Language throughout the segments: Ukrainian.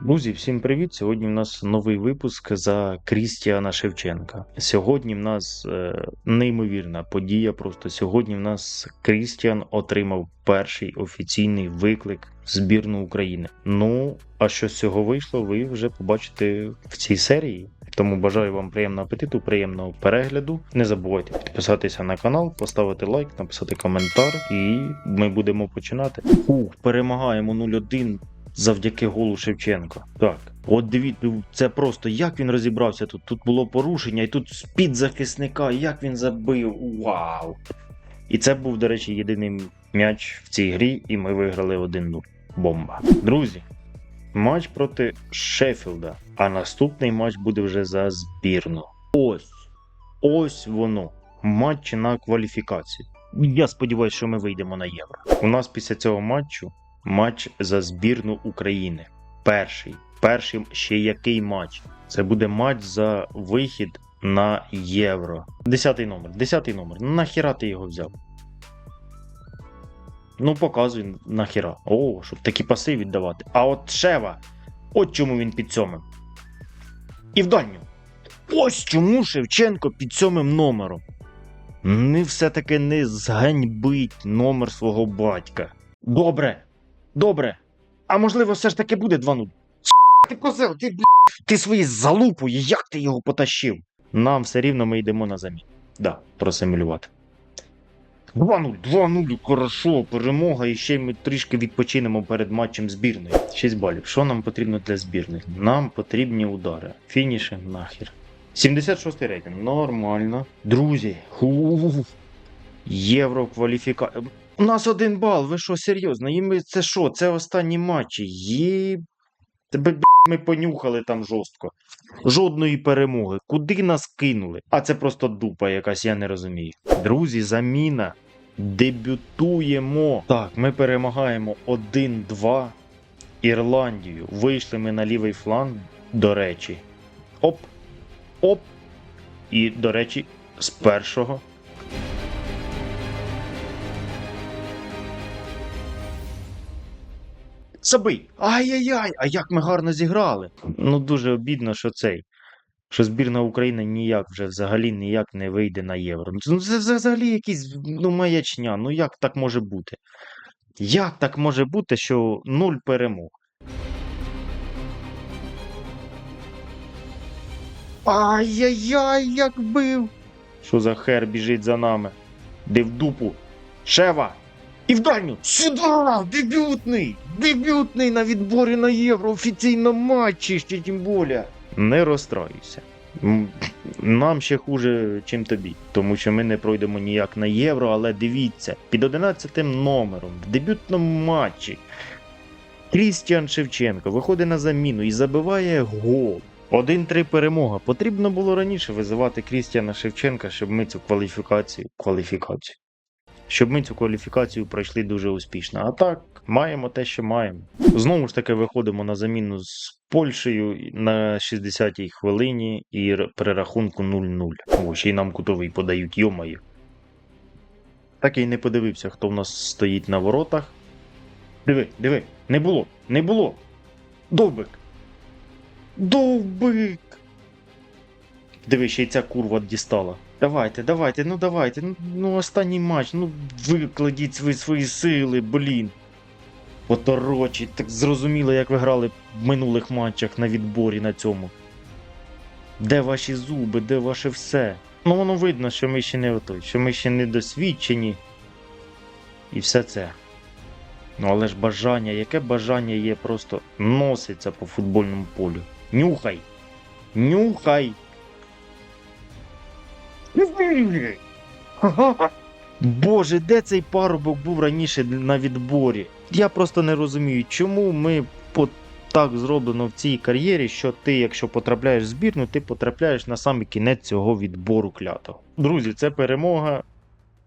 Друзі, всім привіт! Сьогодні в нас новий випуск за Крістіана Шевченка. Сьогодні в нас е, неймовірна подія. Просто сьогодні в нас Крістіан отримав перший офіційний виклик в збірну України. Ну, а що з цього вийшло, ви вже побачите в цій серії. Тому бажаю вам приємного апетиту, приємного перегляду. Не забувайте підписатися на канал, поставити лайк, написати коментар, і ми будемо починати. Ух, перемагаємо 0-1 завдяки голу Шевченка. Так, от дивіться, це просто як він розібрався тут. Тут було порушення, і тут з-під захисника, як він забив. Вау! І це був, до речі, єдиний м'яч в цій грі, і ми виграли 1-0. Бомба. Друзі, матч проти Шеффілда, а наступний матч буде вже за збірну. Ось. Ось воно. Матч на кваліфікацію. Я сподіваюся, що ми вийдемо на євро. У нас після цього матчу матч за збірну України. Перший. Перший ще який матч? Це буде матч за вихід на євро. Десятий номер. Десятий номер. Нахіра ти його взяв? Ну, показуй нахіра. О, щоб такі паси віддавати. А от Шева. От чому він під сьомим. І в дальню. Ось чому Шевченко під сьомим номером. Не все-таки не зганьбить номер свого батька. Добре. Добре. А можливо, все ж таки буде 2-0. Ти козел, ти бл... ти свої залупою, як ти його потащив? Нам все рівно ми йдемо на замін. Да, просимулювати. 2-0, 2-0, хорошо, перемога, і ще ми трішки відпочинемо перед матчем збірної. 6 балів. Що нам потрібно для збірних? Нам потрібні удари. Фініші нахер. 76 рейтинг. Нормально. Друзі. Ху. У нас один бал, ви що, серйозно? І ми це що? Це останні матчі. Є. Тебе ми понюхали там жорстко. Жодної перемоги. Куди нас кинули? А це просто дупа якась, я не розумію. Друзі, заміна. Дебютуємо. Так, ми перемагаємо 1-2 Ірландію. Вийшли ми на лівий фланг, до речі. Оп. Оп. І, до речі, з першого Забий! Ай-яй-яй! А як ми гарно зіграли! Ну дуже обідно, що цей. Що збірна України ніяк вже взагалі ніяк не вийде на євро. Ну це взагалі якийсь ну, маячня. Ну як так може бути? Як так може бути, що нуль перемог? Ай-яй-яй, як бив! Що за хер біжить за нами? Де в дупу? Шева! І в дальню! Сюди! Дебютний! Дебютний на відборі на євро офіційно матчі ще тим більше. Не розстраюйся. Нам ще хуже, чим тобі, тому що ми не пройдемо ніяк на євро, але дивіться, під 11 номером в дебютному матчі Крістіан Шевченко виходить на заміну і забиває гол. 1-3 перемога. Потрібно було раніше визивати Крістіана Шевченка, щоб ми цю кваліфікацію. Кваліфікацію щоб ми цю кваліфікацію пройшли дуже успішно. А так, маємо те, що маємо. Знову ж таки, виходимо на заміну з Польщею на 60-й хвилині і р- при рахунку 0-0. О, ще й нам кутовий подають, йомаю. Так і не подивився, хто в нас стоїть на воротах. Диви, диви, не було, не було. Довбик. Довбик. Диви, ще й ця курва дістала. Давайте, давайте, ну давайте. Ну, ну останній матч, ну викладіть свої свої сили, блін. Оторочі, так зрозуміло, як ви грали в минулих матчах на відборі на цьому. Де ваші зуби, де ваше все? Ну воно видно, що ми ще не отой, що ми ще не досвідчені. І все це. Ну але ж бажання, яке бажання є просто носиться по футбольному полю. Нюхай! Нюхай! Боже, де цей парубок був раніше на відборі? Я просто не розумію, чому ми по так зроблено в цій кар'єрі, що ти, якщо потрапляєш в збірну, ти потрапляєш на самий кінець цього відбору клятого. Друзі, це перемога.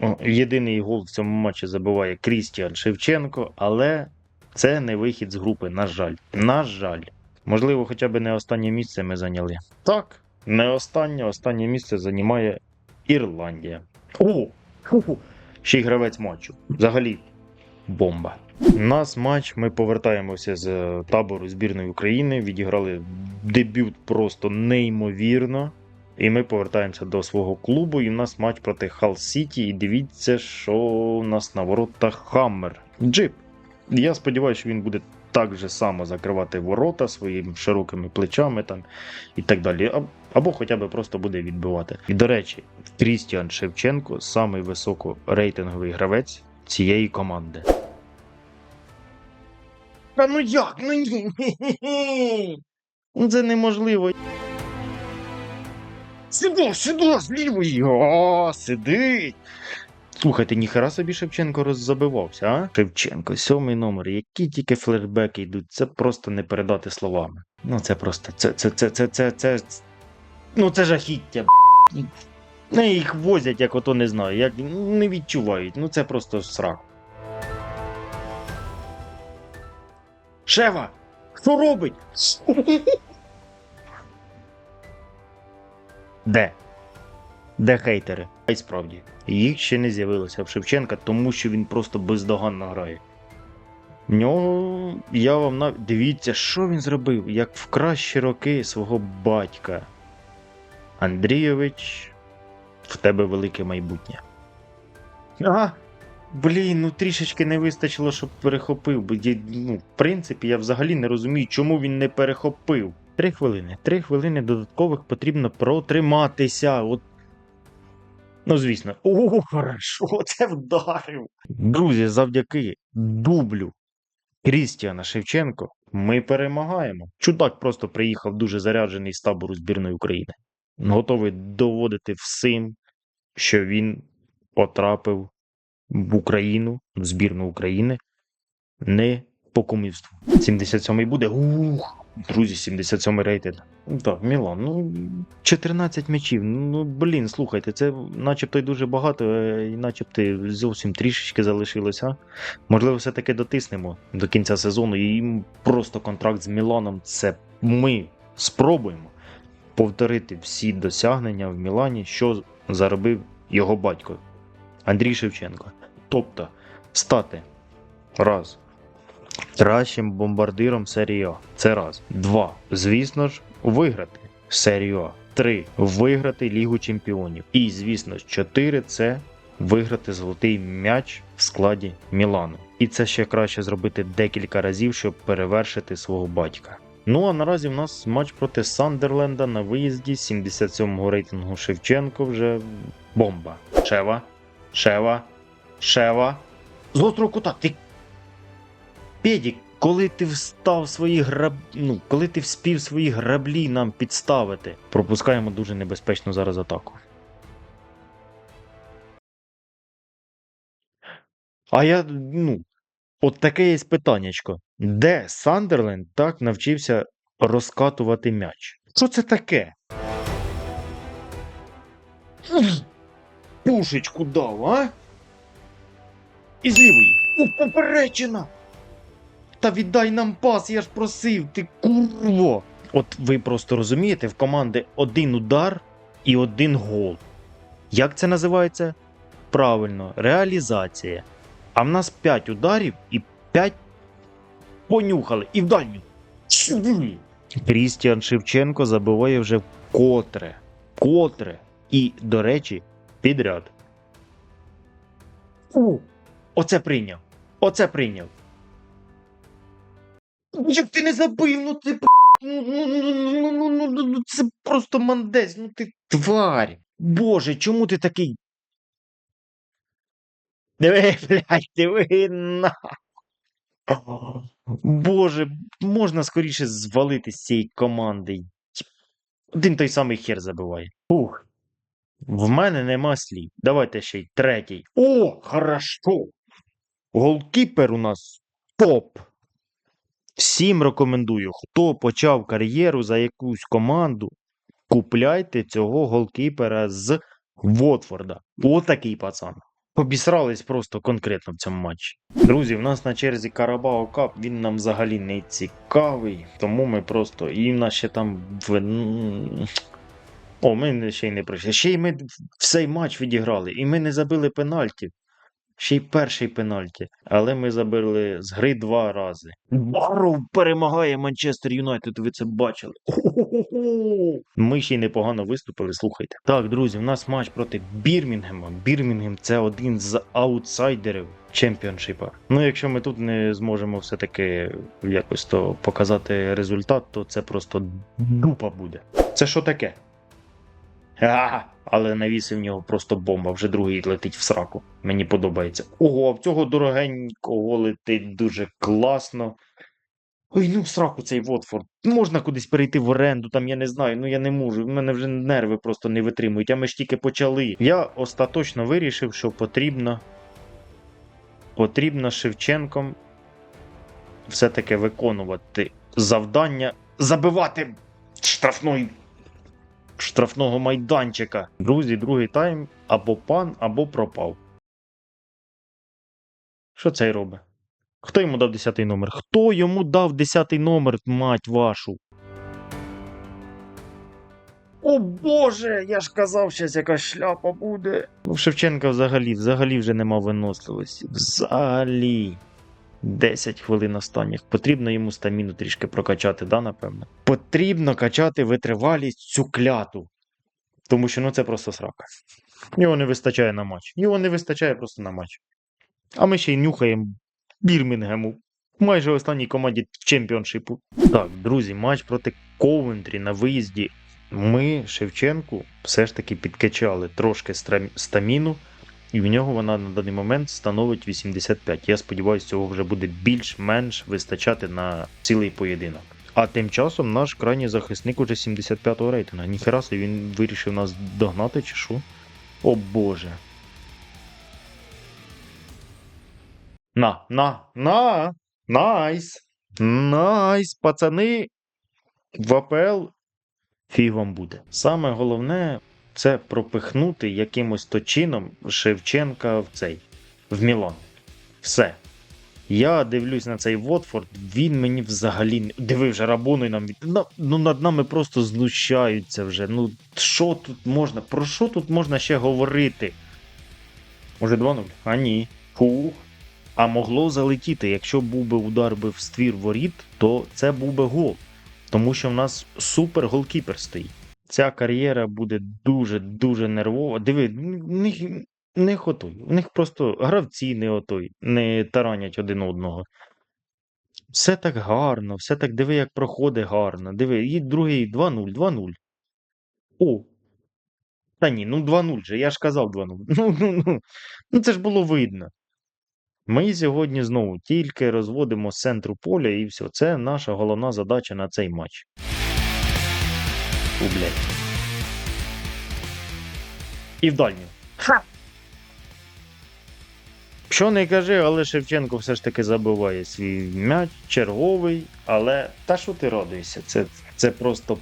О, Єдиний гол в цьому матчі забиває Крістіан Шевченко, але це не вихід з групи, на жаль. На жаль. Можливо, хоча б не останнє місце ми зайняли. Так, не останнє, останнє місце займає Ірландія. О! Ще й гравець матчу. Взагалі бомба. Нас матч. Ми повертаємося з е, табору збірної України. Відіграли дебют просто неймовірно. І ми повертаємося до свого клубу. І в нас матч проти Хал Сіті. І дивіться, що у нас на воротах Хаммер. Джип. Я сподіваюся, що він буде так же само закривати ворота своїми широкими плечами там і так далі. Або хоча б просто буде відбивати. І до речі, Крістіан Шевченко самий високорейтинговий гравець цієї команди. Та ну як? Ну ні. Ну це неможливо. Сюди, сюди, з лівої. О, сидить. Слухайте, ніхера собі Шевченко роззабивався, а? Шевченко, сьомий номер, які тільки флешбеки йдуть, це просто не передати словами. Ну це просто, це, це, це, це, це, це, ну це жахіття, б***. Не їх возять, як ото не знаю, як не відчувають. Ну це просто срак. Шева! Що робить? Де? Де хейтери? А справді, їх ще не з'явилося в Шевченка, тому що він просто бездоганно грає. В нього я вам нав... Дивіться, що він зробив, як в кращі роки свого батька. Андрійович, в тебе велике майбутнє. Ага. Блін, ну трішечки не вистачило, щоб перехопив. Ну, в принципі, я взагалі не розумію, чому він не перехопив. Три хвилини. Три хвилини додаткових потрібно протриматися. От. Ну, звісно. О, хорошо, це вдарив. Друзі, завдяки дублю Крістіана Шевченко ми перемагаємо. Чудак просто приїхав дуже заряджений з табору збірної України. Готовий доводити всім, що він потрапив в Україну, в збірну України, не по кумівству. 77-й буде. Ух, друзі, 77-й рейтинг. Так, Мілан, ну 14 м'ячів. Ну блін, слухайте, це начебто й дуже багато, е, і начебто зовсім трішечки залишилося. Можливо, все-таки дотиснемо до кінця сезону. І просто контракт з Міланом. Це ми спробуємо повторити всі досягнення в Мілані, що заробив його батько Андрій Шевченко. Тобто стати раз. Кращим бомбардиром серії А. Це раз. Два. Звісно ж, виграти серію А. Три. Виграти Лігу Чемпіонів. І, звісно ж, чотири це виграти золотий м'яч в складі Мілану. І це ще краще зробити декілька разів, щоб перевершити свого батька. Ну а наразі в нас матч проти Сандерленда на виїзді 77-го рейтингу Шевченко вже бомба. Шева. Шева. Шева. З гострого кута. Ти. Педік, коли ти встав свої граб... ну, коли ти вспів свої граблі нам підставити, пропускаємо дуже небезпечну зараз атаку. А я, ну, от таке є питаннячко. Де Сандерленд так навчився розкатувати м'яч? Що це таке? Пушечку дав, а? І з лівої. У, поперечина! Та віддай нам пас, я ж просив, ти курво. От ви просто розумієте, в команди один удар і один гол. Як це називається? Правильно, реалізація. А в нас 5 ударів і 5 понюхали. І в дальню. Крістіан Шевченко забиває вже котре. Котре. І, до речі, підряд. О, Оце прийняв. Оце прийняв. Як ти не забив, ну ти ну, ну, ну, ну, ну, ну, Це просто мандець, ну ти тварь. Боже, чому ти такий Диви, блядь, диви на. Боже, можна скоріше звалити з цієї команди. Один той самий хер забиває. Ух. В мене нема слів. Давайте ще й третій. О, хорошо. Голкіпер у нас топ. Всім рекомендую, хто почав кар'єру за якусь команду, купляйте цього голкіпера з Вотфорда. Отакий пацан. Обісрались просто конкретно в цьому матчі. Друзі, в нас на черзі Карабао Кап, він нам взагалі не цікавий, тому ми просто. І в нас ще там. в- О, ми ще й не прийшли. Ще й ми цей матч відіграли, і ми не забили пенальті. Ще й перший пенальті. Але ми забили з гри два рази. Баров перемагає Манчестер Юнайтед, ви це бачили. Ми ще й непогано виступили, слухайте. Так, друзі, у нас матч проти Бірмінгема. Бірмінгем це один з аутсайдерів чемпіоншипа. Ну, якщо ми тут не зможемо все-таки якось то показати результат, то це просто дупа буде. Це що таке? А, але навіси в нього просто бомба, вже другий летить в сраку. Мені подобається. Ого, а в цього дорогенького летить дуже класно. Ой, ну в сраку цей Вотфорд. Можна кудись перейти в оренду, там я не знаю, ну я не можу. В мене вже нерви просто не витримують, а ми ж тільки почали. Я остаточно вирішив, що потрібно. Потрібно Шевченком все-таки виконувати завдання забивати штрафної штрафного майданчика. Друзі, другий тайм або пан, або пропав. Що цей робить? Хто йому дав 10 номер? Хто йому дав 10 номер, мать вашу? О Боже, я ж казав, щас якась шляпа буде. У Шевченка взагалі, взагалі вже нема виносливості. Взагалі. 10 хвилин останніх. Потрібно йому стаміну трішки прокачати, да, напевно? Потрібно качати витривалість цю кляту. Тому що ну це просто срака. Його не вистачає на матч. Його не вистачає просто на матч. А ми ще й нюхаємо Бірмінгему. Майже останній команді чемпіоншипу. Так, друзі, матч проти Ковентрі на виїзді. Ми Шевченку все ж таки підкачали трошки стаміну, і в нього вона на даний момент становить 85. Я сподіваюся, цього вже буде більш-менш вистачати на цілий поєдинок. А тим часом наш крайній захисник уже 75-го рейтинга. Ніхера собі він вирішив нас догнати чи що? О боже. На, на, на! Найс! Найс, пацани! В АПЛ фіг вам буде. Саме головне це пропихнути якимось то чином Шевченка в цей в Мілан. Все. Я дивлюсь на цей Вотфорд, він мені взагалі. Диви вже рабонуй нам Ну, над нами просто знущаються вже. Ну, що тут можна? Про що тут можна ще говорити? Може 2-0? А ні. Фух. А могло залетіти. Якщо був би удар би в ствір воріт, то це був би гол. Тому що в нас супер голкіпер стоїть. Ця кар'єра буде дуже-дуже нервова. Диви, в них не отой. У них просто гравці не отой, не таранять один одного. Все так гарно, все так диви, як проходить гарно. Диви, і другий 2-0, 2-0. О. Та ні, ну 2-0 же, я ж казав 2-0. Ну, ну, ну. ну це ж було видно. Ми сьогодні знову тільки розводимо з центру поля і все. Це наша головна задача на цей матч. У, блядь. І в дальню. Що не кажи, але Шевченко все ж таки забиває свій м'яч, черговий, але та що ти радуєшся? Це, це просто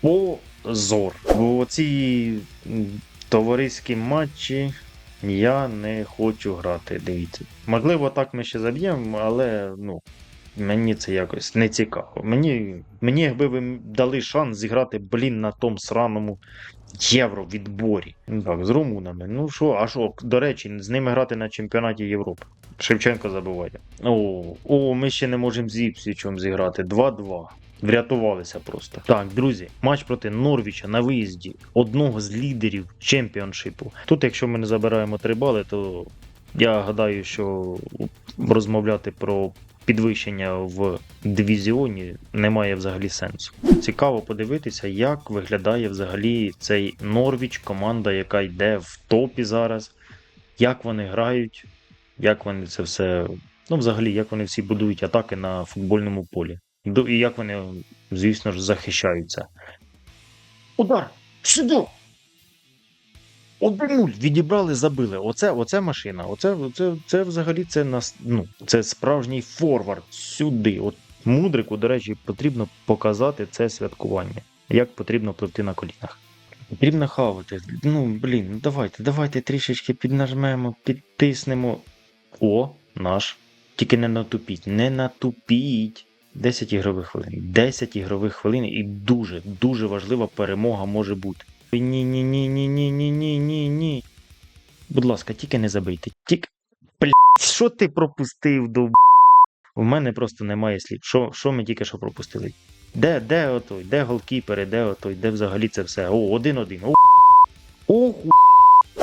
позор. Бо ці м, товариські матчі я не хочу грати. Дивіться. Можливо, так ми ще заб'ємо, але ну, мені це якось не цікаво. Мені, мені якби ви дали шанс зіграти, блін, на тому сраному євро відборі. Ну Так, з румунами. Ну що, а що, до речі, з ними грати на чемпіонаті Європи. Шевченко забиває. О, о, ми ще не можемо з Іпсвічем зіграти. 2-2. Врятувалися просто. Так, друзі, матч проти Норвіча на виїзді, одного з лідерів чемпіоншипу. Тут, якщо ми не забираємо 3 бали, то я гадаю, що розмовляти про підвищення в дивізіоні немає взагалі сенсу. Цікаво подивитися, як виглядає взагалі цей Норвіч, команда, яка йде в топі зараз, як вони грають, як вони це все. Ну, взагалі, як вони всі будують атаки на футбольному полі. І як вони, звісно ж, захищаються. Удар! Сюди! 1-0 відібрали, забили. Оце, оце машина. Оце, оце, це взагалі це нас, ну, це справжній форвард сюди. От мудрику, до речі, потрібно показати це святкування. Як потрібно пливти на колінах. Потрібно хавати. Ну, блін, ну давайте, давайте трішечки піднажмемо, підтиснемо. О, наш. Тільки не натупіть, не натупіть. 10 ігрових хвилин. 10 ігрових хвилин і дуже, дуже важлива перемога може бути. Ні, ні, ні, ні, ні, ні, ні, ні. Будь ласка, тільки не забийте. Тільки. Блять, що ти пропустив до У мене просто немає слів. Що, що ми тільки що пропустили? Де, де отой? Де голкіпери, де отой, де взагалі це все? О, один-один. О, ху...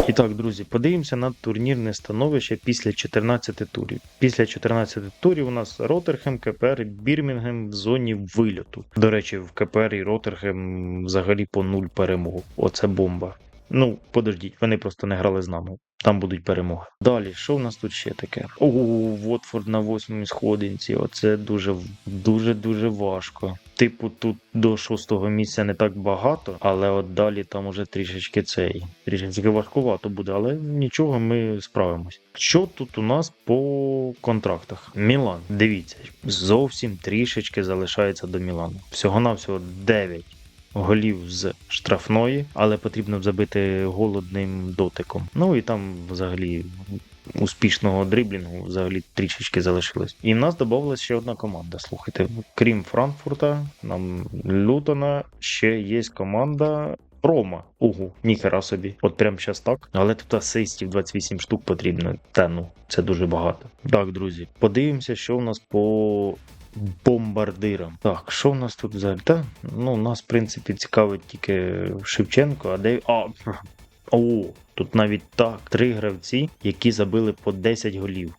І так, друзі, подивимося на турнірне становище після 14 турів. Після 14 турів у нас Роттерхем, КПР, і Бірмінгем в зоні вильоту. До речі, в КПР і Роттерхем взагалі по нуль перемог. Оце бомба. Ну, подождіть, вони просто не грали з нами. Там будуть перемоги. Далі, що в нас тут ще таке? О, Вотфорд на восьмій сходинці. Оце дуже дуже дуже важко. Типу, тут до шостого місця не так багато, але от далі там уже трішечки цей. Трішечки важкувато буде, але нічого, ми справимось. Що тут у нас по контрактах? Мілан, дивіться, зовсім трішечки залишається до Мілану. Всього-навсього 9 голів з штрафної, але потрібно забити гол одним дотиком. Ну і там взагалі успішного дриблінгу взагалі трішечки залишилось. І в нас додавалася ще одна команда. Слухайте, крім Франкфурта, нам Лютона ще є команда. Рома, угу, ніхера собі. От прям щас так. Але тут асистів 28 штук потрібно. Та ну, це дуже багато. Так, друзі, подивимося, що в нас по бомбардирам. Так, що в нас тут взагалі? Та, ну, нас, в принципі, цікавить тільки Шевченко, а де. А, о, тут навіть так. Три гравці, які забили по 10 голів.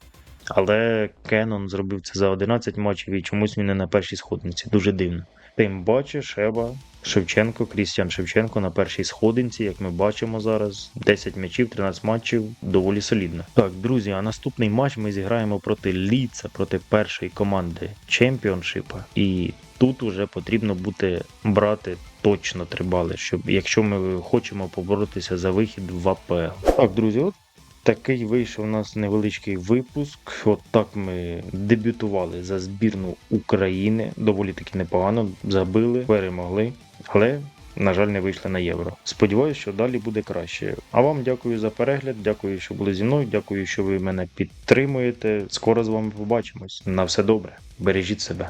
Але Кеннон зробив це за 11 матчів і чомусь він не на першій сходниці. Дуже дивно. Тим бачиш, Шеба, Шевченко, Крістіан Шевченко на першій сходинці, як ми бачимо зараз. 10 м'ячів, 13 матчів, доволі солідно. Так, друзі, а наступний матч ми зіграємо проти Ліца, проти першої команди чемпіоншипа. І тут уже потрібно буде брати точно три бали, щоб якщо ми хочемо поборотися за вихід в АПЛ. Так, друзі, от Такий вийшов у нас невеличкий випуск. От так ми дебютували за збірну України. Доволі таки непогано. Забили, перемогли, але, на жаль, не вийшли на євро. Сподіваюся, що далі буде краще. А вам дякую за перегляд, дякую, що були зі мною. Дякую, що ви мене підтримуєте. Скоро з вами побачимось. На все добре. Бережіть себе.